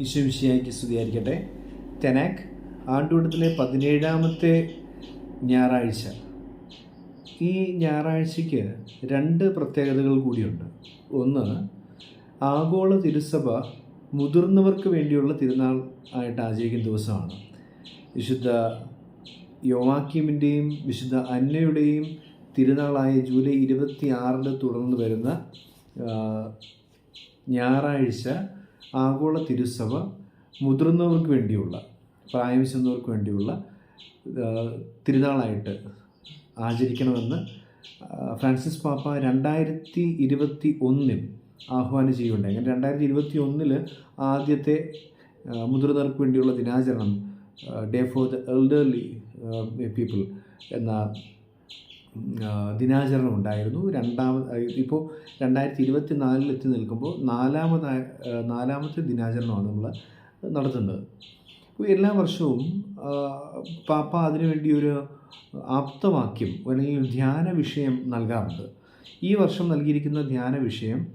ഈശ്വമിശിയായിക്ക് സ്തുതിയായിരിക്കട്ടെ. തെനാക് ആണ്ടുകൂടത്തിലെ പതിനേഴാമത്തെ ഞായറാഴ്ച. ഈ ഞായറാഴ്ചയ്ക്ക് രണ്ട് പ്രത്യേകതകൾ കൂടിയുണ്ട്. ഒന്ന് ആഗോള തിരുസഭ മുതിർന്നവർക്ക് വേണ്ടിയുള്ള തിരുനാൾ ആയിട്ട് ആചരിക്കുന്ന ദിവസമാണ്. വിശുദ്ധ യോവാക്യമിന്റെയും വിശുദ്ധ അന്നയുടെയും തിരുനാളായ ജൂലൈ ഇരുപത്തി ആറിന് തുടർന്ന് വരുന്ന ഞായറാഴ്ച ആഗോള തിരുസഭ മുതിർന്നവർക്ക് വേണ്ടിയുള്ള പ്രായം ചെന്നവർക്ക് വേണ്ടിയുള്ള തിരുനാളായിട്ട് ആചരിക്കണമെന്ന് ഫ്രാൻസിസ് പാപ്പ രണ്ടായിരത്തി ഇരുപത്തി ഒന്നിൽ ആഹ്വാനം ചെയ്യുകയുണ്ടായി. അങ്ങനെ രണ്ടായിരത്തി ഇരുപത്തി ഒന്നിൽ ആദ്യത്തെ മുതിർന്നവർക്ക് വേണ്ടിയുള്ള ദിനാചരണം day for the elderly people എന്ന ദിനാചരണം ഉണ്ടായിരുന്നു. രണ്ടാമത് ഇപ്പോൾ രണ്ടായിരത്തി ഇരുപത്തി നാലിൽ എത്തി നിൽക്കുമ്പോൾ നാലാമതായ നാലാമത്തെ ദിനാചരണമാണ് നമ്മൾ നടത്തുന്നത്. എല്ലാ വർഷവും പാപ്പ അതിനുവേണ്ടി ഒരു ആപ്തവാക്യം അല്ലെങ്കിൽ ധ്യാന വിഷയം നൽകാറുണ്ട്. ഈ വർഷം നൽകിയിരിക്കുന്ന ധ്യാന വിഷയം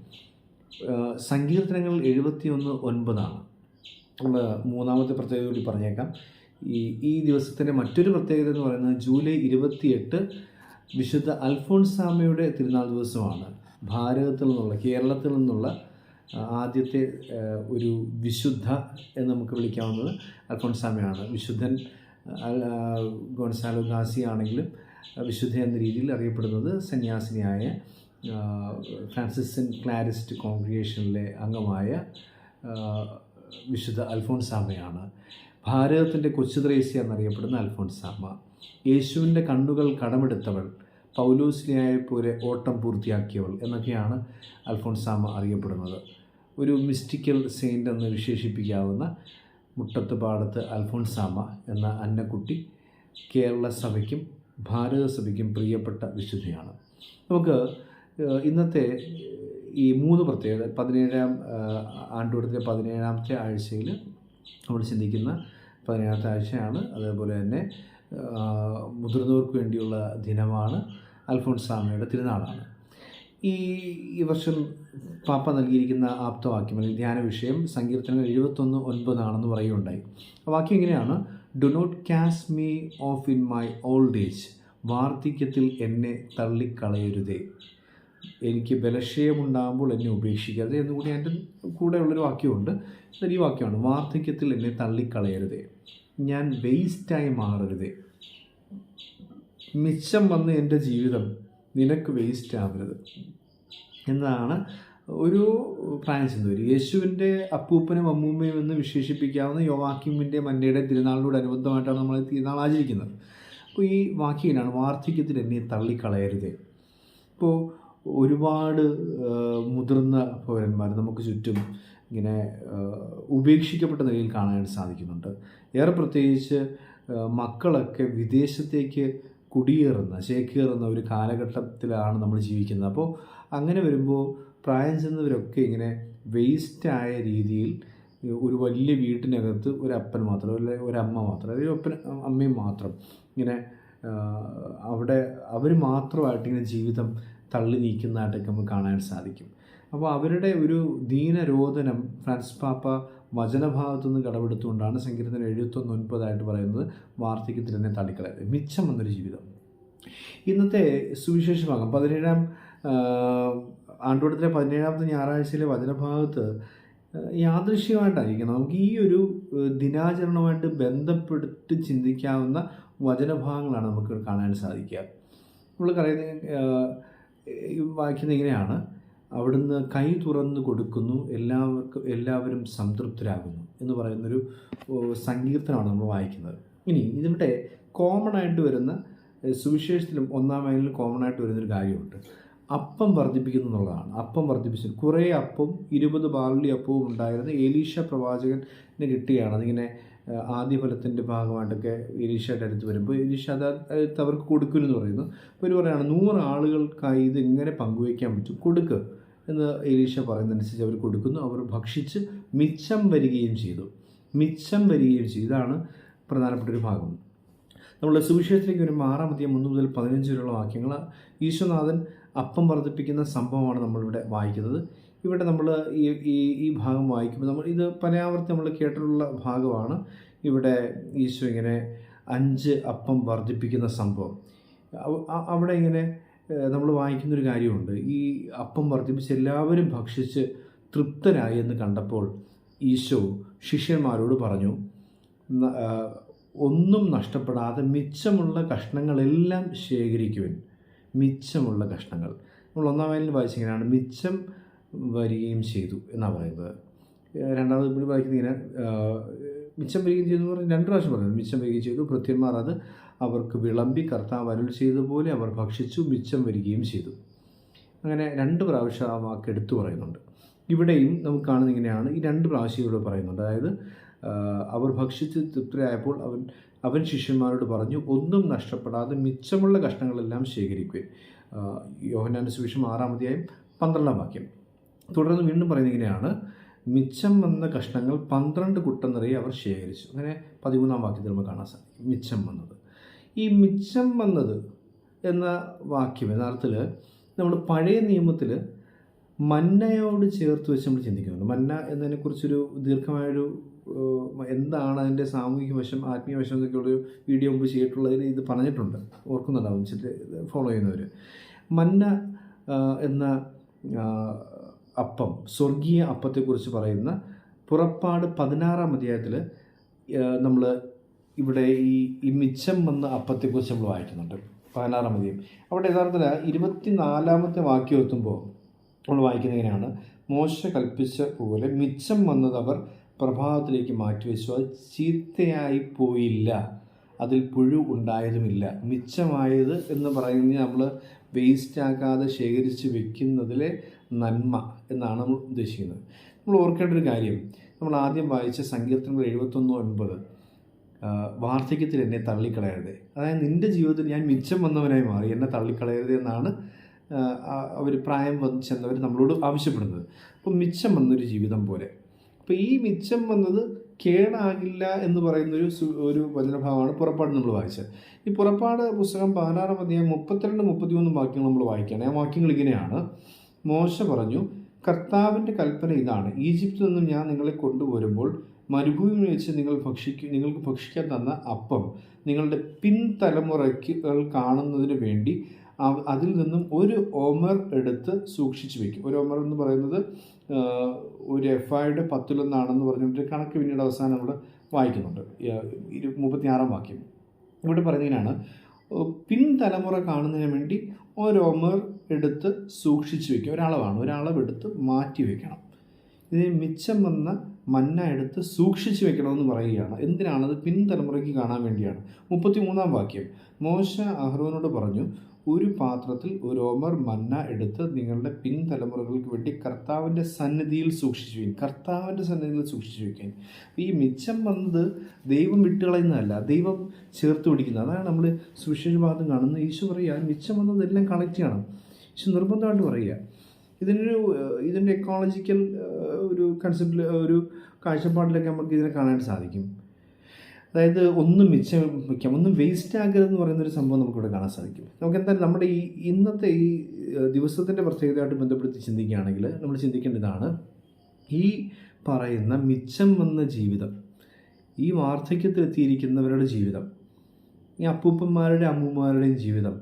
സങ്കീർത്തനങ്ങൾ എഴുപത്തി ഒന്ന് ഒൻപതാണ്. നമ്മൾ മൂന്നാമത്തെ പ്രത്യേകത കൂടി പറഞ്ഞേക്കാം. ഈ ഈ ദിവസത്തിന്റെ മറ്റൊരു പ്രത്യേകത എന്ന് പറയുന്നത് ജൂലൈ ഇരുപത്തിയെട്ട് വിശുദ്ധ അൽഫോൺസാമയുടെ തിരുനാൾ ദിവസമാണ് ഭാരതത്തിൽ നിന്നുള്ള കേരളത്തിൽ നിന്നുള്ള ആദ്യത്തെ ഒരു വിശുദ്ധ എന്ന് നമുക്ക് വിളിക്കാവുന്നത് അൽഫോൺസാമയാണ്. വിശുദ്ധൻ ഗോൺസാലോ ഗാസി ആണെങ്കിലും വിശുദ്ധ എന്ന രീതിയിൽ അറിയപ്പെടുന്നത് സന്യാസിനിയായ ഫ്രാൻസിസൻ ക്ലാരിസ്റ്റ് കോൺഗ്രിഗേഷനിലെ അംഗമായ വിശുദ്ധ അൽഫോൺസാമയാണ്. ഭാരതത്തിന്റെ കൊച്ചുത്രേസ്യ എന്നറിയപ്പെടുന്ന അൽഫോൺസാമ. യേശുവിന്റെ കണ്ണുകൾ കടമെടുത്തവൾ പൗലോസ്ലിയായ പോലെ ഓട്ടം പൂർത്തിയാക്കിയവൾ എന്നൊക്കെയാണ് അൽഫോൺസാമ അറിയപ്പെടുന്നത്. ഒരു മിസ്റ്റിക്കൽ സെയിന്റ് എന്ന് വിശേഷിപ്പിക്കാവുന്ന മുട്ടത്ത് പാടത്ത് അൽഫോൺസാമ എന്ന അന്നക്കുട്ടി കേരള സഭയ്ക്കും ഭാരത സഭയ്ക്കും പ്രിയപ്പെട്ട വിശുദ്ധിയാണ്. നമുക്ക് ഇന്നത്തെ ഈ മൂന്ന് പ്രത്യേകത പതിനേഴാം ഏഹ്, ആണ്ടുവട്ടത്തിലെ പതിനേഴാമത്തെ ആഴ്ചയിൽ നമ്മൾ ചിന്തിക്കുന്ന പതിനേഴാമത്തെ ആഴ്ചയാണ്. അതേപോലെ തന്നെ മുതിർന്നവർക്ക് വേണ്ടിയുള്ള ദിനമാണ് അൽഫോൺസാമയുടെ തിരുനാളാണ്. ഈ ഈ വർഷം പാപ്പ നൽകിയിരിക്കുന്ന ആപ്തവാക്യം അല്ലെങ്കിൽ ധ്യാന വിഷയം സങ്കീർത്തനങ്ങൾ എഴുപത്തൊന്ന് ഒൻപതാണെന്ന് പറയുകയുണ്ടായി. വാക്യം എങ്ങനെയാണ്? Do not cast me off in my old age വാർദ്ധക്യത്തിൽ എന്നെ തള്ളിക്കളയരുതേ. എനിക്ക് ബലക്ഷയമുണ്ടാകുമ്പോൾ എന്നെ ഉപേക്ഷിക്കരുത് എന്നുകൂടി എന്റെ കൂടെയുള്ളൊരു വാക്യമുണ്ട്. ഈ വാക്യമാണ് വാർദ്ധക്യത്തിൽ എന്നെ തള്ളിക്കളയരുതേ. ഞാൻ വേസ്റ്റായി മാറരുതേ. മിച്ചം വന്ന എന്റെ ജീവിതം നിനക്ക് വേസ്റ്റ് ആവരുത്. എന്നതാണ് ഒരു പ്രായം ചിന്തവര് യേശുവിന്റെ അപ്പൂപ്പനും അമ്മൂമ്മയും എന്ന് വിശേഷിപ്പിക്കാവുന്ന യോവാക്യമിന്റെ മന്നയുടെ തിരുനാളിനോട് അനുബന്ധമായിട്ടാണ് നമ്മൾ തിരുനാൾ ആചരിക്കുന്നത്. അപ്പോൾ ഈ വാക്യനാണ് വാർദ്ധക്യത്തിൽ എന്നെ തള്ളിക്കളയരുതേ. ഇപ്പോൾ ഒരുപാട് മുതിർന്ന പൗരന്മാർ നമുക്ക് ചുറ്റും ഇങ്ങനെ ഉപേക്ഷിക്കപ്പെട്ട നിലയിൽ കാണാൻ സാധിക്കുന്നുണ്ട്. ഏറെ പ്രത്യേകിച്ച് മക്കളൊക്കെ വിദേശത്തേക്ക് കുടിയേറുന്ന ചേക്കേറുന്ന ഒരു കാലഘട്ടത്തിലാണ് നമ്മൾ ജീവിക്കുന്നത്. അപ്പോൾ അങ്ങനെ വരുമ്പോൾ പ്രായം ചെന്നവരൊക്കെ ഇങ്ങനെ വേസ്റ്റായ രീതിയിൽ ഒരു വലിയ വീട്ടിനകത്ത് ഒരു അപ്പൻ മാത്രം അല്ലെങ്കിൽ ഒരമ്മ മാത്രം അല്ലെങ്കിൽ അപ്പൻ അമ്മയും മാത്രം ഇങ്ങനെ അവിടെ അവർ മാത്രമായിട്ട് ഇങ്ങനെ ജീവിതം തള്ളി നീക്കുന്നതായിട്ടൊക്കെ നമുക്ക് കാണാൻ സാധിക്കും. അപ്പോൾ അവരുടെ ഒരു ദീനരോധനം ഫ്രാൻസ് പാപ്പ വചനഭാഗത്തു നിന്ന് കടമെടുത്തുകൊണ്ടാണ് സങ്കീർത്തനം എഴുപത്തൊന്ന് ഒൻപതായിട്ട് പറയുന്നത് വാർദ്ധക്യത്തിൽ തന്നെ തള്ളിക്കളയത്. മിച്ചം വന്നൊരു ജീവിതം. ഇന്നത്തെ സുവിശേഷ പതിനേഴാം ആണ്ടോടത്തിലെ പതിനേഴാമത്തെ ഞായറാഴ്ചയിലെ വചനഭാഗത്ത് യാദൃശ്യമായിട്ടായിരിക്കണം നമുക്ക് ഈ ഒരു ദിനാചരണവുമായിട്ട് ബന്ധപ്പെട്ട് ചിന്തിക്കാവുന്ന വചനഭാഗങ്ങളാണ് നമുക്ക് കാണാൻ സാധിക്കുക. നമ്മൾ പറയുന്നത് വായിക്കുന്ന ഇങ്ങനെയാണ്. അവിടുന്ന് കൈ തുറന്നു കൊടുക്കുന്നു എല്ലാവർക്കും എല്ലാവരും സംതൃപ്തരാകുന്നു എന്ന് പറയുന്നൊരു സങ്കീർത്തനമാണ് നമ്മൾ വായിക്കുന്നത്. ഇനി ഇതിവിടെ കോമൺ ആയിട്ട് വരുന്ന സുവിശേഷത്തിലും ഒന്നാം വയലിലും കോമൺ ആയിട്ട് വരുന്നൊരു കാര്യമുണ്ട്. അപ്പം വർദ്ധിപ്പിക്കുന്നു എന്നുള്ളതാണ്. അപ്പം വർദ്ധിപ്പിച്ചു. കുറേ അപ്പം ഇരുപത് ബാർലി അപ്പവും ഉണ്ടായിരുന്ന ഏലീഷ പ്രവാചകന് കിട്ടുകയാണ് അതിങ്ങനെ ആദ്യഫലത്തിന്റെ ഭാഗമായിട്ടൊക്കെ എലീഷയുടെ അടുത്ത് വരുമ്പോൾ എലീഷ അത് അവർക്ക് കൊടുക്കുമെന്ന് പറയുന്നു. അപ്പോൾ ഇവർ പറയുകയാണ് നൂറ് ആളുകൾക്കായി ഇത് എങ്ങനെ പങ്കുവയ്ക്കാൻ പറ്റും? കൊടുക്ക്. എന്ന് എലീഷ പറയുന്നതനുസരിച്ച് അവർ കൊടുക്കുന്നു. അവർ ഭക്ഷിച്ച് മിച്ചം വരികയും ചെയ്തു. മിച്ചം വരികയും ചെയ്തു. ഇതാണ് പ്രധാനപ്പെട്ട ഒരു ഭാഗം. നമ്മുടെ സുവിശേഷത്തിലേക്ക് വരുമ്പോൾ ആറാം അധ്യായം ഒന്ന് മുതൽ പതിനഞ്ച് വരെയുള്ള വാക്യങ്ങൾ ഈശ്വനാഥൻ അപ്പം വർദ്ധിപ്പിക്കുന്ന സംഭവമാണ് നമ്മളിവിടെ വായിക്കുന്നത്. ഇവിടെ നമ്മൾ ഈ ഈ ഈ ഭാഗം വായിക്കുമ്പോൾ നമ്മൾ ഇത് പനയാവർത്തി നമ്മൾ കേട്ടിട്ടുള്ള ഭാഗമാണ്. ഇവിടെ ഈശോ ഇങ്ങനെ അഞ്ച് അപ്പം വർദ്ധിപ്പിക്കുന്ന സംഭവം. അവിടെ ഇങ്ങനെ നമ്മൾ വായിക്കുന്നൊരു കാര്യമുണ്ട്. ഈ അപ്പം വർദ്ധിപ്പിച്ച് എല്ലാവരും ഭക്ഷിച്ച് തൃപ്തരായി എന്ന് കണ്ടപ്പോൾ ഈശോ ശിഷ്യന്മാരോട് പറഞ്ഞു ഒന്നും നഷ്ടപ്പെടാതെ മിച്ചമുള്ള കഷ്ണങ്ങളെല്ലാം ശേഖരിക്കുവിൻ. മിച്ചമുള്ള കഷ്ണങ്ങൾ. നമ്മൾ ഒന്നാം വയലിൽ വായിച്ചിങ്ങനെയാണ് മിച്ചം വരികയും ചെയ്തു എന്നാണ് പറയുന്നത്. രണ്ടാമത് ഇപ്പോൾ വായിക്കുന്നതിന് മിച്ചം വരികയും ചെയ്തു എന്ന് പറഞ്ഞാൽ രണ്ട് പ്രാവശ്യം പറഞ്ഞു. മിച്ചം വരികയും ചെയ്തു ഭൃത്യന്മാർ അത് അവർക്ക് വിളമ്പി കർത്താവ് അരുൾ ചെയ്തതുപോലെ അവർ ഭക്ഷിച്ചു മിച്ചം വരികയും ചെയ്തു. അങ്ങനെ രണ്ട് പ്രാവശ്യം ആ വാക്ക് എടുത്തു പറയുന്നുണ്ട്. ഇവിടെയും നമുക്ക് കാണുന്ന ഇങ്ങനെയാണ്. ഈ രണ്ട് പ്രാവശ്യം ഇവിടെ പറയുന്നുണ്ട്. അതായത് അവർ ഭക്ഷിച്ച് തൃപ്തരായപ്പോൾ അവൻ അവൻ ശിഷ്യന്മാരോട് പറഞ്ഞു ഒന്നും നഷ്ടപ്പെടാതെ മിച്ചമുള്ള കഷ്ണങ്ങളെല്ലാം ശേഖരിക്കുകയും യോഹനാന്റെ സുവിശേഷം ആറാം അധ്യായം പന്ത്രണ്ടാം വാക്യം. തുടർന്ന് വീണ്ടും പറയുന്നത് ഇങ്ങനെയാണ്. മിച്ചം വന്ന കഷ്ണങ്ങൾ പന്ത്രണ്ട് കുട്ടം നിറയെ അവർ ശേഖരിച്ചു. അങ്ങനെ പതിമൂന്നാം വാക്യത്തിൽ നമുക്ക് കാണാൻ സാധിക്കും. മിച്ചം വന്നത്. ഈ മിച്ചം വന്നത് എന്ന വാക്യം യഥാർത്ഥത്തിൽ നമ്മൾ പഴയ നിയമത്തിൽ മന്നയോട് ചേർത്ത് വെച്ച് നമ്മൾ ചിന്തിക്കുന്നുണ്ട്. മന്ന എന്നതിനെക്കുറിച്ചൊരു ദീർഘമായൊരു എന്താണ് അതിന്റെ സാമൂഹിക വശം ആത്മീയ വശം എന്നൊക്കെയുള്ളൊരു വീഡിയോ മുമ്പ് ചെയ്തിട്ടുള്ളതിൽ ഇത് പറഞ്ഞിട്ടുണ്ട്. ഓർക്കുന്നുണ്ടാവും. ഫോളോ ചെയ്യുന്നവർ മന്ന എന്ന അപ്പം സ്വർഗീയ അപ്പത്തെക്കുറിച്ച് പറയുന്ന പുറപ്പാട് പതിനാറാം അധ്യായത്തിൽ നമ്മൾ ഇവിടെ ഈ ഈ മിച്ചം വന്ന അപ്പത്തെക്കുറിച്ച് നമ്മൾ വായിക്കുന്നുണ്ട്. പതിനാറാം അധ്യായം. അവിടെ യഥാർത്ഥത്തിൽ ഇരുപത്തിനാലാമത്തെ വാക്യം എത്തുമ്പോൾ നമ്മൾ വായിക്കുന്നത് ഇങ്ങനെയാണ്. മോശ കൽപ്പിച്ച പോലെ മിച്ചം വന്നത് അവർ പ്രഭാതത്തിലേക്ക് മാറ്റിവെച്ചു. അത് ചീത്തയായി പോയില്ല. അതിൽ പുഴു ഉണ്ടായതുമില്ല. മിച്ചമായത് എന്ന് പറയുന്നത് നമ്മൾ വേസ്റ്റ് ആക്കാതെ ശേഖരിച്ച് വെക്കുന്നതിലെ നന്മ എന്നാണ് നമ്മൾ ഉദ്ദേശിക്കുന്നത്. നമ്മൾ ഓർക്കേണ്ട ഒരു കാര്യം നമ്മൾ ആദ്യം വായിച്ച സങ്കീർത്തനങ്ങൾ എഴുപത്തൊന്ന് ഒൻപത് വാർദ്ധക്യത്തിൽ എന്നെ തള്ളിക്കളയരുത്. അതായത് നിന്റെ ജീവിതത്തിൽ ഞാൻ മിച്ചം വന്നവനായി മാറി എന്നെ തള്ളിക്കളയരുത് എന്നാണ് അവർ പ്രായം വന്ന് ചെന്നവർ നമ്മളോട് ആവശ്യപ്പെടുന്നത്. അപ്പോൾ മിച്ചം വന്നൊരു ജീവിതം പോലെ. അപ്പോൾ ഈ മിച്ചം വന്നത് കേടാകില്ല എന്ന് പറയുന്നൊരു ഒരു വചനഭാവമാണ് പുറപ്പാട് നമ്മൾ വായിച്ചത്. ഈ പുറപ്പാട് പുസ്തകം പതിനാറാം അധ്യായം മുപ്പത്തിരണ്ട് മുപ്പത്തിമൂന്ന് വാക്യങ്ങൾ നമ്മൾ വായിക്കുകയാണ്. ആ വാക്യങ്ങൾ ഇങ്ങനെയാണ്. മോശ പറഞ്ഞു കർത്താവിന്റെ കൽപ്പന ഇതാണ്. ഈജിപ്തിൽ നിന്നും ഞാൻ നിങ്ങളെ കൊണ്ടുവരുമ്പോൾ മരുഭൂമിയിൽ വെച്ച് നിങ്ങൾ ഭക്ഷിക്കും നിങ്ങൾക്ക് ഭക്ഷിക്കാൻ തന്ന അപ്പം നിങ്ങളുടെ പിൻതലമുറയ്ക്ക് കാണുന്നതിന് വേണ്ടി അതിൽ നിന്നും ഒരു ഓമർ എടുത്ത് സൂക്ഷിച്ചു വയ്ക്കും ഒരു ഓമർ എന്ന് പറയുന്നത് ഒരു എഫ് ഐയുടെ പത്തിലൊന്നാണെന്ന് പറഞ്ഞുകൊണ്ട് കണക്ക് പിന്നീട് അവസാനം നമ്മൾ വായിക്കുന്നുണ്ട്. ഇരു മുപ്പത്തിയാറാം വാക്യം. ഇവിടെ പറയുന്നതിനാണ് പിൻതലമുറ കാണുന്നതിന് വേണ്ടി ഒരു ഒമർ എടുത്ത് സൂക്ഷിച്ചു വയ്ക്കും ഒരളവാണ്. ഒരളവെടുത്ത് മാറ്റി വെക്കണം. ഇതിന് മിച്ചം വന്ന മന്ന എടുത്ത് സൂക്ഷിച്ചു വെക്കണമെന്ന് പറയുകയാണ്. എന്തിനാണത്? പിൻതലമുറയ്ക്ക് കാണാൻ വേണ്ടിയാണ്. മുപ്പത്തി മൂന്നാം വാക്യം. മോശ അഹ്റോനോട് പറഞ്ഞു ഒരു പാത്രത്തിൽ ഒരു ഓമർ മന്ന എടുത്ത് നിങ്ങളുടെ പിൻതലമുറകൾക്ക് വേണ്ടി കർത്താവിന്റെ സന്നിധിയിൽ സൂക്ഷിച്ചു വയ്ക്കും കർത്താവിന്റെ സന്നിധിയിൽ സൂക്ഷിച്ചു വയ്ക്കാൻ ഈ മിച്ചം വന്നത് ദൈവം വിട്ടുകളയുന്നതല്ല. ദൈവം ചേർത്ത് പിടിക്കുന്നത് അതാണ് നമ്മൾ സുവിശേഷ ഭാഗത്ത് കാണുന്നത്. ഈശോ പറയുക മിച്ചം വന്നതെല്ലാം കളക്ട് ചെയ്യണം. ഈശോ നിർബന്ധമായിട്ട് പറയുക. ഇതിനൊരു ഇതിന്റെ എക്കോളജിക്കൽ ഒരു കൺസെപ്റ്റിൽ ഒരു കാഴ്ചപ്പാടിലൊക്കെ നമുക്ക് ഇതിനെ കാണാൻ സാധിക്കും. അതായത് ഒന്നും മിച്ചം വയ്ക്കാം ഒന്നും വേസ്റ്റ് ആകരുതെന്ന് പറയുന്ന ഒരു സംഭവം നമുക്കിവിടെ കാണാൻ സാധിക്കും. നമുക്ക് എന്തായാലും നമ്മുടെ ഈ ഇന്നത്തെ ഈ ദിവസത്തിന്റെ പ്രത്യേകതയായിട്ട് ബന്ധപ്പെടുത്തി ചിന്തിക്കുകയാണെങ്കിൽ നമ്മൾ ചിന്തിക്കേണ്ടതാണ് ഈ പറയുന്ന മിച്ചം വന്ന ജീവിതം ഈ വാർദ്ധക്യത്തിലെത്തിയിരിക്കുന്നവരുടെ ജീവിതം ഈ അപ്പൂപ്പന്മാരുടെ അമ്മൂമ്മമാരുടെയും ജീവിതം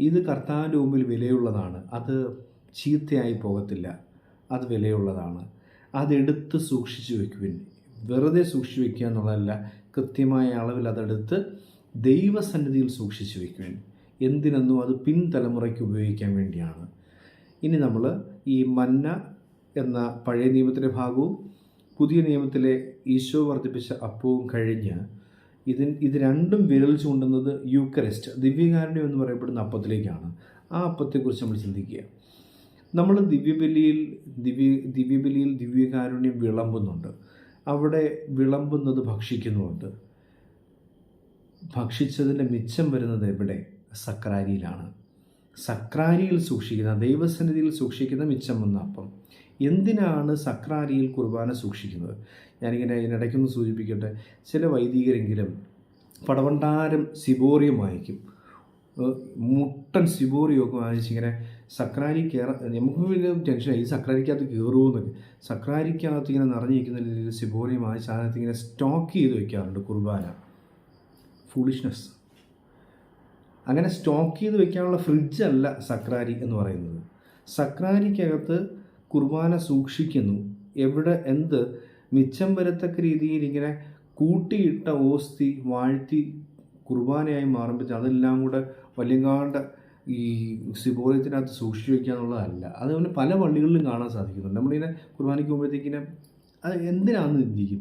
ഇത് കർത്താവിന്റെ മുമ്പിൽ വിലയുള്ളതാണ്. അത് ചീത്തയായി പോകത്തില്ല. അത് വിലയുള്ളതാണ്. അതെടുത്ത് സൂക്ഷിച്ചു വെക്കുവിൻ. വെറുതെ സൂക്ഷിച്ചു വെക്കുക എന്നുള്ളതല്ല. കൃത്യമായ അളവിൽ അതെടുത്ത് ദൈവസന്നിധിയിൽ സൂക്ഷിച്ചു വയ്ക്കുവാൻ എന്തിനെന്നും അത് പിൻതലമുറയ്ക്ക് ഉപയോഗിക്കാൻ വേണ്ടിയാണ്. ഇനി നമ്മൾ ഈ മന്ന എന്ന പഴയ നിയമത്തിന്റെ ഭാഗവും പുതിയ നിയമത്തിലെ ഈശോ വർദ്ധിപ്പിച്ച അപ്പവും കഴിഞ്ഞ് ഇതിൻ ഇത് രണ്ടും വിരൽ ചൂണ്ടുന്നത് യൂക്കറിസ്റ്റ് ദിവ്യകാരുണ്യം എന്ന് പറയപ്പെടുന്ന അപ്പത്തിലേക്കാണ്. ആ അപ്പത്തെക്കുറിച്ച് നമ്മൾ ചിന്തിക്കുക. നമ്മൾ ദിവ്യബലിയിൽ ദിവ്യ ദിവ്യബലിയിൽ ദിവ്യകാരുണ്യം വിളമ്പുന്നുണ്ട്. അവിടെ വിളമ്പുന്നത് ഭക്ഷിക്കുന്നുണ്ട് ഭക്ഷിച്ചതിന്റെ മിച്ചം വരുന്നത് എവിടെ? സക്രാരിയിലാണ്. സക്രാരിയിൽ സൂക്ഷിക്കുന്ന ദൈവസന്നിധിയിൽ സൂക്ഷിക്കുന്ന മിച്ചം വന്ന അപ്പം. എന്തിനാണ് സക്രാരിയിൽ കുർബാന സൂക്ഷിക്കുന്നത്? ഞാനിങ്ങനെ ഇതിനിടയ്ക്കൊന്ന് സൂചിപ്പിക്കട്ടെ. ചില വൈദികരെങ്കിലും പടവണ്ടാരം സിബോറിയം വാങ്ങിക്കും മുട്ടൻ സിബോറിയൊക്കെ വാങ്ങിച്ചിങ്ങനെ സക്രാരി കയറ നമുക്ക് വലിയ ടെൻഷനായി ഈ സക്രാരിക്കകത്ത് കയറുമെന്നൊക്കെ സക്രാരിക്കകത്ത് ഇങ്ങനെ നിറഞ്ഞിരിക്കുന്ന രീതിയിൽ സിബോറിയുമായി സാധനത്തിൽ ഇങ്ങനെ സ്റ്റോക്ക് ചെയ്ത് വെക്കാറുണ്ട് കുർബാന. ഫൂളിഷ്നെസ് അങ്ങനെ സ്റ്റോക്ക് ചെയ്ത് വെക്കാനുള്ള ഫ്രിഡ്ജല്ല സക്രാരി എന്ന് പറയുന്നത്. സക്രാരിക്കകത്ത് കുർബാന സൂക്ഷിക്കുന്നു. എവിടെ എന്ത്? മിച്ചം വരത്തക്ക രീതിയിൽ ഇങ്ങനെ കൂട്ടിയിട്ട ഓസ്തി വാഴ്ത്തി കുർബാനയായി മാറുമ്പോൾ അതെല്ലാം കൂടെ വലിയങ്ങാണ്ട് ഈ സിബോറിയത്തിനകത്ത് സൂക്ഷിച്ചു വയ്ക്കുക എന്നുള്ളതല്ല അതുപോലെ പല പള്ളികളിലും കാണാൻ സാധിക്കുന്നുണ്ട്. നമ്മളിങ്ങനെ കുർബാനയ്ക്ക് പോകുമ്പോഴത്തേക്കിനെ അത് എന്തിനാണെന്ന് ചിന്തിക്കും?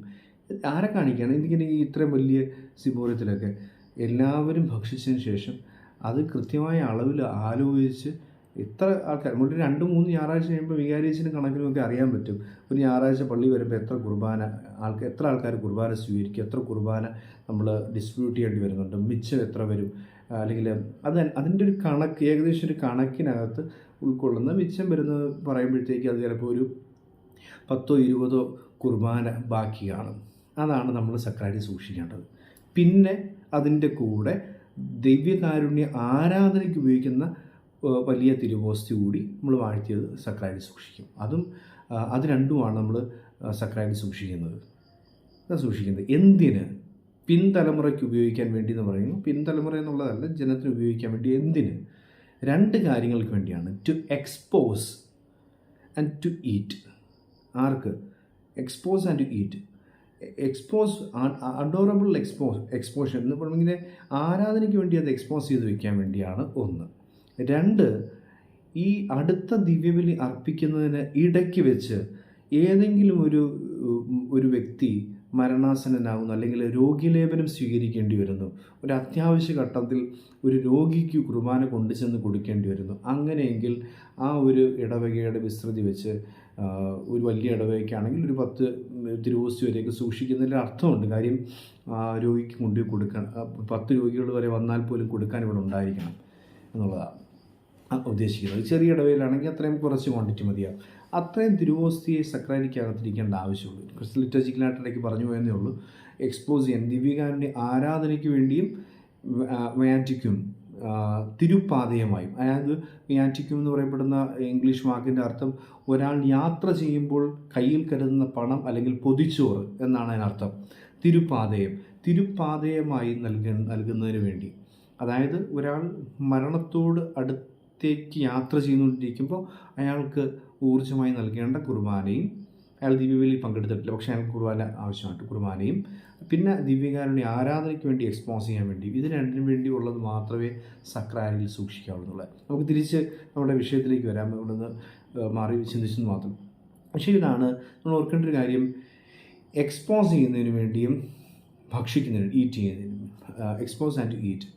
ആരെ കാണിക്കുകയാണ് എന്തിങ്ങനെ ഈ ഇത്രയും വലിയ സിബോറിയത്തിലൊക്കെ എല്ലാവരും ഭക്ഷിച്ചതിന് ശേഷം അത് കൃത്യമായ അളവിൽ ആലോചിച്ച് എത്ര ആൾക്കാർ നമ്മൾ രണ്ട് മൂന്ന് ഞായറാഴ്ച കഴിയുമ്പോൾ വികാരിയച്ചിനും കണക്കിനുമൊക്കെ അറിയാൻ പറ്റും. ഒരു ഞായറാഴ്ച പള്ളി വരുമ്പോൾ എത്ര കുർബാന ആൾക്ക് എത്ര ആൾക്കാർ കുർബാന സ്വീകരിക്കും എത്ര കുർബാന നമ്മൾ ഡിസ്ട്രിബ്യൂട്ട് ചെയ്യേണ്ടി വരുന്നുണ്ട് മിച്ചം എത്ര വരും അല്ലെങ്കിൽ അത് അതിന്റെ ഒരു കണക്ക് ഏകദേശം ഒരു കണക്കിനകത്ത് ഉൾക്കൊള്ളുന്ന മിച്ചം വരുന്നത് പറയുമ്പോഴത്തേക്ക് അത് ചിലപ്പോൾ ഒരു പത്തോ ഇരുപതോ കുർബാന ബാക്കി കാണും. അതാണ് നമ്മൾ സക്രാരി സൂക്ഷിക്കേണ്ടത്. പിന്നെ അതിന്റെ കൂടെ ദിവ്യകാരുണ്യ ആരാധനയ്ക്ക് ഉപയോഗിക്കുന്ന വലിയ തിരുവോസ്തി കൂടി നമ്മൾ വാഴ്ത്തിയത് സക്രാരി സൂക്ഷിക്കും. അതും അത് രണ്ടുമാണ് നമ്മൾ സക്രാരി സൂക്ഷിക്കുന്നത്. സൂക്ഷിക്കുന്നത്. എന്തിന്? പിൻതലമുറയ്ക്ക് ഉപയോഗിക്കാൻ വേണ്ടി എന്ന് പറയുന്നു. പിൻതലമുറ എന്നുള്ളതല്ല ജനത്തിന് ഉപയോഗിക്കാൻ വേണ്ടി എന്തിന്? രണ്ട് കാര്യങ്ങൾക്ക് വേണ്ടിയാണ്. To expose and to eat arc? Expose and to eat expose adorable expose exposition എന്ന് പറഞ്ഞിങ്ങനെ ആരാധനയ്ക്ക് വേണ്ടി അത് എക്സ്പോസ് ചെയ്ത് വയ്ക്കാൻ വേണ്ടിയാണ് ഒന്ന്. രണ്ട് ഈ അടുത്ത ദിവ്യബലി അർപ്പിക്കുന്നതിന് ഇടയ്ക്ക് വെച്ച് ഏതെങ്കിലും ഒരു ഒരു വ്യക്തി മരണാസന്നനാകുന്നു അല്ലെങ്കിൽ രോഗിലേപനം സ്വീകരിക്കേണ്ടി വരുന്നു. ഒരു അത്യാവശ്യ ഘട്ടത്തിൽ ഒരു രോഗിക്ക് കുർബാന കൊണ്ടുചെന്ന് കൊടുക്കേണ്ടി വരുന്നു. അങ്ങനെയെങ്കിൽ ആ ഒരു ഇടവകയുടെ വിസ്തൃതി വെച്ച് ഒരു വലിയ ഇടവകയ്ക്കാണെങ്കിൽ ഒരു പത്ത് തിരുവോസ്തി വരെയൊക്കെ സൂക്ഷിക്കുന്നതിൽ അർത്ഥമുണ്ട്. കാര്യം രോഗിക്ക് കൊണ്ടുപോയി കൊടുക്കാൻ ആ, പത്ത് രോഗികൾ വരെ വന്നാൽ പോലും കൊടുക്കാൻ ഇവിടെ ഉണ്ടായിരിക്കണം എന്നുള്ളതാണ്. ഉദ്ദേശിക്കുന്നത്. ചെറിയ ഇടവയിലാണെങ്കിൽ അത്രയും കുറച്ച് ക്വാണ്ടിറ്റി മതിയാവും. അത്രയും തിരുവോസ്തിയെ സക്രാരിക്കകത്തിരിക്കേണ്ട ആവശ്യമുള്ളൂ. ക്രിസ്റ്റൽ ലിറ്റർജിക്കലായിട്ട് ഇടയ്ക്ക് പറഞ്ഞു പോയെന്നേ ഉള്ളൂ. എക്സ്പോസ് ചെയ്യാൻ. ദിവ്യകാരന്റെ ആരാധനയ്ക്ക് വേണ്ടിയും വാറ്റിക്കും തിരുപ്പാതയമായും. അതായത് വ്യാറ്റിക്കും എന്ന് പറയപ്പെടുന്ന ഇംഗ്ലീഷ് വാക്കിന്റെ അർത്ഥം ഒരാൾ യാത്ര ചെയ്യുമ്പോൾ കയ്യിൽ കരുതുന്ന പണം അല്ലെങ്കിൽ പൊതിച്ചോറ് എന്നാണ് അതിനർത്ഥം. തിരുപ്പാതയം. തിരുപ്പാതയമായി നൽക നൽകുന്നതിന് വേണ്ടി. അതായത് ഒരാൾ മരണത്തോട് അടുത്തേക്ക് യാത്ര ചെയ്തുകൊണ്ടിരിക്കുമ്പോൾ അയാൾക്ക് ഊർജമായി നൽകേണ്ട കുർബാനയും അയാൾ ദിവ്യവേലിൽ പങ്കെടുത്തിട്ടില്ല. പക്ഷേ അയാൾക്ക് കുർബാന ആവശ്യമായിട്ട് കുർബാനയും. പിന്നെ ദിവ്യകാരുടെ ആരാധനയ്ക്ക് വേണ്ടി എക്സ്പോസ് ചെയ്യാൻ വേണ്ടി ഇത് രണ്ടിനും വേണ്ടി ഉള്ളത് മാത്രമേ സക്രാരിയിൽ സൂക്ഷിക്കാവുന്നുള്ളൂ നമുക്ക് തിരിച്ച് നമ്മുടെ വിഷയത്തിലേക്ക് വരാൻ ഇവിടെ നിന്ന് മാറി ചിന്തിച്ചെന്ന് മാത്രം. പക്ഷേ ഇതാണ് നമ്മൾ ഓർക്കേണ്ട ഒരു കാര്യം. എക്സ്പോസ് ചെയ്യുന്നതിന് വേണ്ടിയും ഭക്ഷിക്കുന്നതിന് ഈറ്റ് ചെയ്യുന്നതിനും എക്സ്പോസ് ആൻഡ് ഈറ്റ്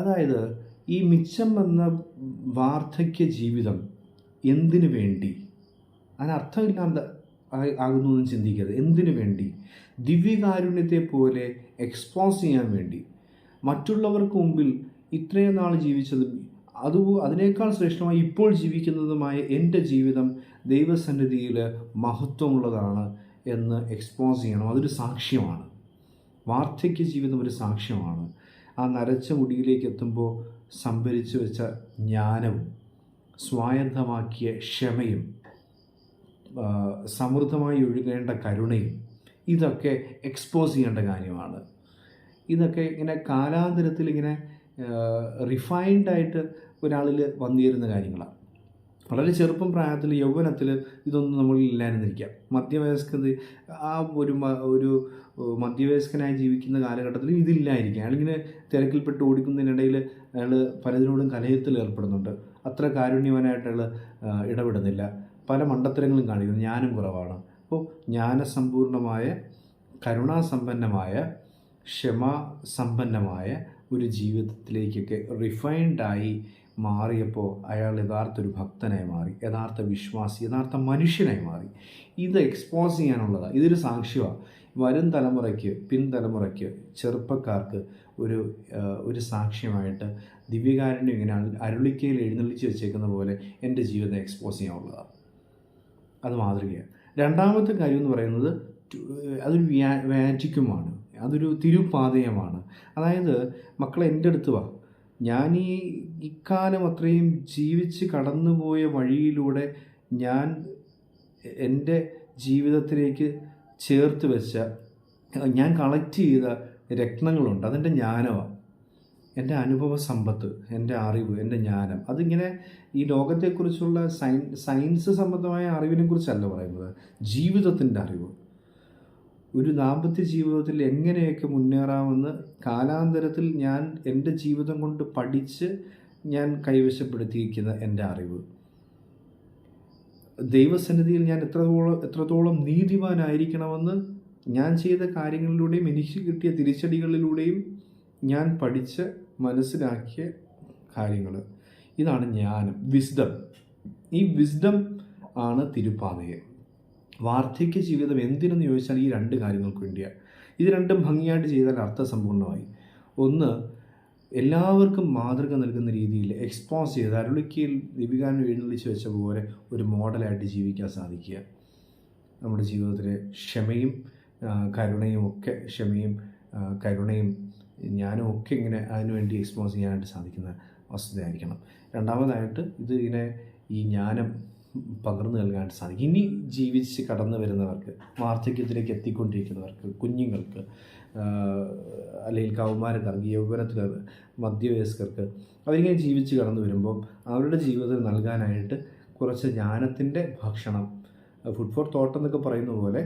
അതായത് ഈ മിച്ചം വന്ന വാർദ്ധക്യ ജീവിതം എന്തിനു വേണ്ടി? അതിനർത്ഥമില്ലാതെ ആ- ആകുന്നു എന്ന് ചിന്തിക്കരുത്. എന്തിനു വേണ്ടി? ദിവ്യകാരുണ്യത്തെ പോലെ എക്സ്പോസ് ചെയ്യാൻ വേണ്ടി. മറ്റുള്ളവർക്ക് മുമ്പിൽ ഇത്രയും നാൾ ജീവിച്ചതും അത് അതിനേക്കാൾ ശ്രേഷ്ഠമായി ഇപ്പോൾ ജീവിക്കുന്നതുമായ എന്റെ ജീവിതം ദൈവസന്നിധിയിൽ മഹത്വമുള്ളതാണ് എന്ന് എക്സ്പോസ് ചെയ്യണം. അതൊരു സാക്ഷ്യമാണ്. വാർദ്ധക്യ ജീവിതം ഒരു സാക്ഷ്യമാണ്. ആ നരച്ച മുടിയിലേക്ക് എത്തുമ്പോൾ സംഭരിച്ചു വെച്ച ജ്ഞാനവും സ്വായത്തമാക്കിയ ക്ഷമയും സമൃദ്ധമായി ഒഴുകേണ്ട കരുണയും ഇതൊക്കെ എക്സ്പോസ് ചെയ്യേണ്ട കാര്യമാണ്. ഇതൊക്കെ ഇങ്ങനെ കാലാന്തരത്തിൽ ഇങ്ങനെ റിഫൈൻഡായിട്ട് ഒരാളിൽ വന്നിരുന്ന കാര്യങ്ങളാണ്. വളരെ ചെറുപ്പം പ്രായത്തിൽ യൗവനത്തിൽ ഇതൊന്നും നമ്മൾ ഇല്ലായിരുന്നിരിക്കാം. മധ്യവയസ്കത ആ ഒരു ഒരു മധ്യവയസ്കനായി ജീവിക്കുന്ന കാലഘട്ടത്തിൽ ഇതില്ലായിരിക്കാം. അയാളിങ്ങനെ തിരക്കിൽപ്പെട്ട് ഓടിക്കുന്നതിനിടയിൽ അയാൾ പലതിനോടും കലയത്തിൽ ഏർപ്പെടുന്നുണ്ട്. അത്ര കാരുണ്യവനായിട്ട് അയാൾ ഇടപെടുന്നില്ല. പല മണ്ടത്തരങ്ങളും കാണിക്കുന്നു. ജ്ഞാനം കുറവാണ്. അപ്പോൾ ജ്ഞാനസമ്പൂർണമായ കരുണാസമ്പന്നമായ ക്ഷമാസമ്പന്നമായ ഒരു ജീവിതത്തിലേക്കൊക്കെ റിഫൈൻഡായി മാറിയപ്പോൾ അയാൾ യഥാർത്ഥ ഒരു ഭക്തനായി മാറി യഥാർത്ഥ വിശ്വാസി യഥാർത്ഥ മനുഷ്യനായി മാറി. ഇത് എക്സ്പോസ് ചെയ്യാനുള്ളതാണ് ഇതൊരു സാക്ഷ്യമാണ് വരും തലമുറയ്ക്ക് പിൻതലമുറയ്ക്ക് ചെറുപ്പക്കാർക്ക് ഒരു ഒരു സാക്ഷ്യമായിട്ട് ദിവ്യകാരന്റെ ഇങ്ങനെ അരുളിക്കയിൽ എഴുന്നള്ളിച്ച് വെച്ചേക്കുന്ന പോലെ എന്റെ ജീവിതം എക്സ്പോസ് ചെയ്യാനുള്ളതാണ് അത് മാതൃകയാണ് രണ്ടാമത്തെ കാര്യം എന്ന് പറയുന്നത് അതൊരു വാറ്റിക്കുമാണ് അതൊരു തിരുപാതയമാണ്. അതായത് മക്കളെ എന്റെ അടുത്ത് വാ. ഞാൻ ഈ ഇക്കാലം അത്രയും ജീവിച്ച് കടന്നുപോയ വഴിയിലൂടെ ഞാൻ എന്റെ ജീവിതത്തിലേക്ക് ചേർത്ത് വെച്ച ഞാൻ കളക്ട് ചെയ്ത രത്നങ്ങളുണ്ട്. അതെന്റെ ജ്ഞാനമാണ് എന്റെ അനുഭവ സമ്പത്ത് എന്റെ അറിവ് എന്റെ ജ്ഞാനം. അതിങ്ങനെ ഈ ലോകത്തെക്കുറിച്ചുള്ള സയൻ സയൻസ് സംബന്ധമായ അറിവിനെക്കുറിച്ചല്ല പറയുന്നത്. ജീവിതത്തിന്റെ അറിവ്. ഒരു ദാമ്പത്യ ജീവിതത്തിൽ എങ്ങനെയൊക്കെ മുന്നേറാമെന്ന് കാലാന്തരത്തിൽ ഞാൻ എന്റെ ജീവിതം കൊണ്ട് പഠിച്ച് ഞാൻ കൈവശപ്പെടുത്തിയിരിക്കുന്ന എന്റെ അറിവ്. ദൈവസന്നിധിയിൽ ഞാൻ എത്രത്തോളം എത്രത്തോളം നീതിവാനായിരിക്കണമെന്ന് ഞാൻ ചെയ്ത കാര്യങ്ങളിലൂടെയും എനിക്ക് കിട്ടിയ തിരിച്ചടികളിലൂടെയും ഞാൻ പഠിച്ച് മനസ്സിലാക്കിയ കാര്യങ്ങൾ. ഇതാണ് ജ്ഞാനം വിസ്ഡം. ഈ വിസ്ഡം ആണ് തിരുപ്പാതയം വാർദ്ധക്യ ജീവിതം എന്തിനെന്ന് ചോദിച്ചാൽ ഈ രണ്ട് കാര്യങ്ങൾക്ക് വേണ്ടിയാണ് ഇത് രണ്ടും ഭംഗിയായിട്ട് ചെയ്താൽ അർത്ഥസമ്പൂർണമായി ഒന്ന് എല്ലാവർക്കും മാതൃക നൽകുന്ന രീതിയിൽ എക്സ്പോസ് ചെയ്ത് അരുളിക്കയിൽ ദീപികാൻ എഴുന്നള്ളിച്ച് വെച്ച പോലെ ഒരു മോഡലായിട്ട് ജീവിക്കാൻ സാധിക്കുക. നമ്മുടെ ജീവിതത്തിലെ ക്ഷമയും കരുണയും ഒക്കെ ക്ഷമയും കരുണയും ഞാനും ഒക്കെ ഇങ്ങനെ അതിനുവേണ്ടി എക്സ്പോസ് ചെയ്യാനായിട്ട് സാധിക്കുന്ന വസ്തുതയായിരിക്കണം രണ്ടാമതായിട്ട് ഇത് ഇങ്ങനെ ഈ ജ്ഞാനം പകർന്നു നൽകാനായിട്ട് സാധിക്കും. ഇനി ജീവിച്ച് കടന്നു വരുന്നവർക്ക് വാർദ്ധക്യത്തിലേക്ക് എത്തിക്കൊണ്ടിരിക്കുന്നവർക്ക് കുഞ്ഞുങ്ങൾക്ക് അല്ലെങ്കിൽ കൗമാരക്കാർക്ക് യൗവനക്കാർക്ക് മധ്യവയസ്കർക്ക് അവരിങ്ങനെ ജീവിച്ച് കടന്നു വരുമ്പോൾ അവരുടെ ജീവിതത്തിൽ നൽകാനായിട്ട് കുറച്ച് ജ്ഞാനത്തിന്റെ ഭക്ഷണം ഫുഡ് ഫോർ തോട്ട് എന്നൊക്കെ പറയുന്ന പോലെ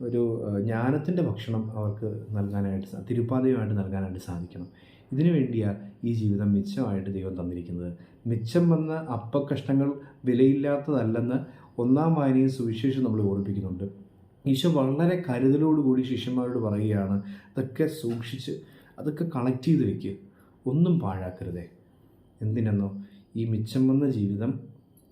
ഒരു ജ്ഞാനത്തിന്റെ ഭക്ഷണം അവർക്ക് നൽകാനായിട്ട് തിരുപ്പാതയുമായിട്ട് നൽകാനായിട്ട് സാധിക്കണം. ഇതിനു വേണ്ടിയാണ് ഈ ജീവിതം മിച്ചമായിട്ട് ദൈവം തന്നിരിക്കുന്നത്. മിച്ചം വന്ന അപ്പക്കഷ്ണങ്ങൾ വിലയില്ലാത്തതല്ലെന്ന് ഒന്നാം വായനയും സുവിശേഷം നമ്മൾ ഓർമ്മിപ്പിക്കുന്നുണ്ട്. ഈശോ വളരെ കരുതലോടുകൂടി ശിഷ്യന്മാരോട് പറയുകയാണ് അതൊക്കെ സൂക്ഷിച്ച് അതൊക്കെ കളക്ട് ചെയ്ത് വയ്ക്കുക ഒന്നും പാഴാക്കരുതേ. എന്തിനെന്നോ ഈ മിച്ചം വന്ന ജീവിതം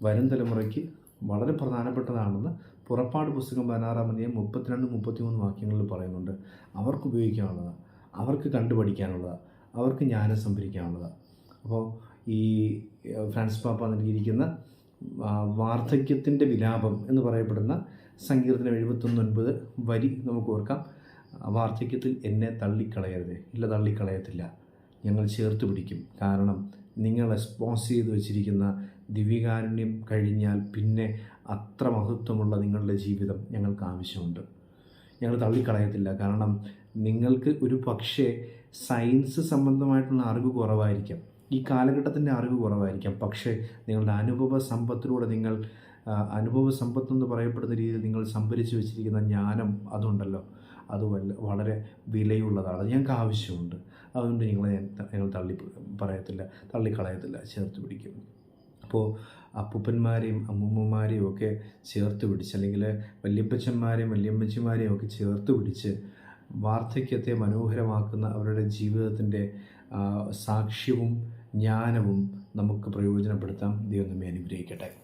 വരും തലമുറയ്ക്ക് വളരെ പ്രധാനപ്പെട്ടതാണെന്ന് പുറപ്പാട് പുസ്തകം പതിനാറാം അധ്യായം മുപ്പത്തിരണ്ട് മുപ്പത്തിമൂന്ന് വാക്യങ്ങളിൽ പറയുന്നുണ്ട്. അവർക്ക് ഉപയോഗിക്കാനുള്ളതാണ് അവർക്ക് കണ്ടുപഠിക്കാനുള്ളതാണ് അവർക്ക് ജ്ഞാനം സംഭരിക്കാനുള്ളതാണ് അപ്പോൾ ഈ ഫ്രാൻസ് പാപ്പ നൽകിയിരിക്കുന്ന വാർദ്ധക്യത്തിന്റെ വിലാപം എന്ന് പറയപ്പെടുന്ന സങ്കീർത്തനം എഴുപത്തൊന്നൊൻപത് വരി നമുക്ക് ഓർക്കാം. വാർദ്ധക്യത്തിൽ എന്നെ തള്ളിക്കളയരുത്. ഇല്ല തള്ളിക്കളയത്തില്ല. ഞങ്ങൾ ചേർത്ത് പിടിക്കും. കാരണം നിങ്ങൾ എക്സ്പോസ് ചെയ്ത് വെച്ചിരിക്കുന്ന ദിവ്യകാരുണ്യം കഴിഞ്ഞാൽ പിന്നെ അത്ര മഹത്വമുള്ള നിങ്ങളുടെ ജീവിതം ഞങ്ങൾക്ക് ആവശ്യമുണ്ട്. ഞങ്ങൾ തള്ളിക്കളയത്തില്ല. കാരണം നിങ്ങൾക്ക് ഒരു പക്ഷേ സയൻസ് സംബന്ധമായിട്ടുള്ള അറിവ് കുറവായിരിക്കാം. ഈ കാലഘട്ടത്തിന്റെ അറിവ് കുറവായിരിക്കാം. പക്ഷേ നിങ്ങളുടെ അനുഭവ സമ്പത്തിലൂടെ നിങ്ങൾ അനുഭവ സമ്പത്ത് എന്ന് പറയപ്പെടുന്ന രീതിയിൽ നിങ്ങൾ സംഭരിച്ചു വെച്ചിരിക്കുന്ന ജ്ഞാനം അതുണ്ടല്ലോ. അത് വല്ല വളരെ വിലയുള്ളതാണ്. ഞങ്ങൾക്ക് ആവശ്യമുണ്ട്. അതുകൊണ്ട് നിങ്ങളെ ഞങ്ങൾ തള്ളി പറയത്തില്ല തള്ളിക്കളയത്തില്ല ചേർത്ത് പിടിക്കും. അപ്പോൾ അപ്പൂപ്പന്മാരെയും അമ്മൂമ്മമാരെയും ഒക്കെ ചേർത്ത് പിടിച്ച് അല്ലെങ്കിൽ വല്യപ്പച്ചന്മാരെയും വല്യമ്മച്ചിമാരെയും ഒക്കെ ചേർത്ത് പിടിച്ച് വാർദ്ധക്യത്തെ മനോഹരമാക്കുന്ന അവരുടെ ജീവിതത്തിന്റെ സാക്ഷ്യവും ജ്ഞാനവും നമുക്ക് പ്രയോജനപ്പെടുത്താം. ദൈവം നമ്മെ അനുഗ്രഹിക്കട്ടെ.